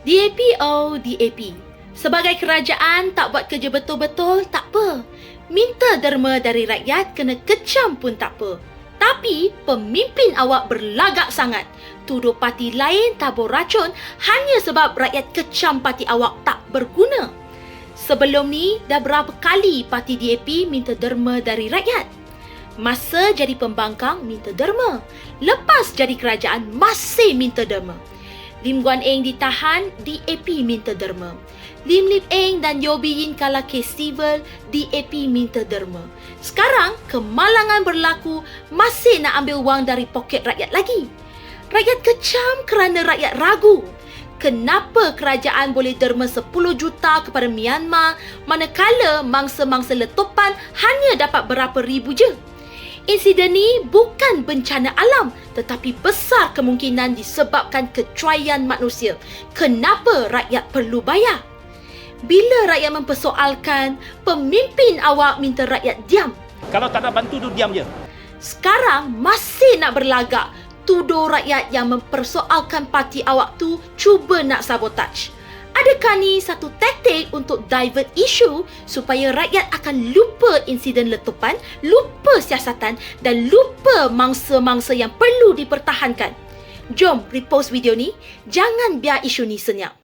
DAP oh DAP. Sebagai kerajaan tak buat kerja betul-betul tak apa. Minta derma dari rakyat kena kecam pun tak apa. Tapi pemimpin awak berlagak sangat. Tuduh parti lain tabur racun hanya sebab rakyat kecam parti awak tak berguna. Sebelum ni dah berapa kali parti DAP minta derma dari rakyat. Masa jadi pembangkang minta derma. Lepas jadi kerajaan masih minta derma. Lim Guan Eng ditahan, DAP minta derma. Lim Lip Eng dan Yobi Yin kalah kes civil, DAP minta derma. Sekarang, kemalangan berlaku masih nak ambil wang dari poket rakyat lagi. Rakyat kecam kerana rakyat ragu. Kenapa kerajaan boleh derma 10 juta kepada Myanmar manakala mangsa-mangsa letupan hanya dapat berapa ribu je? Insiden ni bukan bencana alam tetapi besar kemungkinan disebabkan kecuaian manusia. Kenapa rakyat perlu bayar? Bila rakyat mempersoalkan, pemimpin awak minta rakyat diam. Kalau tak nak bantu tu diam je. Sekarang masih nak berlagak tuduh rakyat yang mempersoalkan parti awak tu cuba nak sabotaj. Adakah ni satu taktik untuk divert isu supaya rakyat akan lupa insiden letupan, lupa siasatan dan lupa mangsa-mangsa yang perlu dipertahankan? Jom repost video ni, jangan biar isu ni senyap.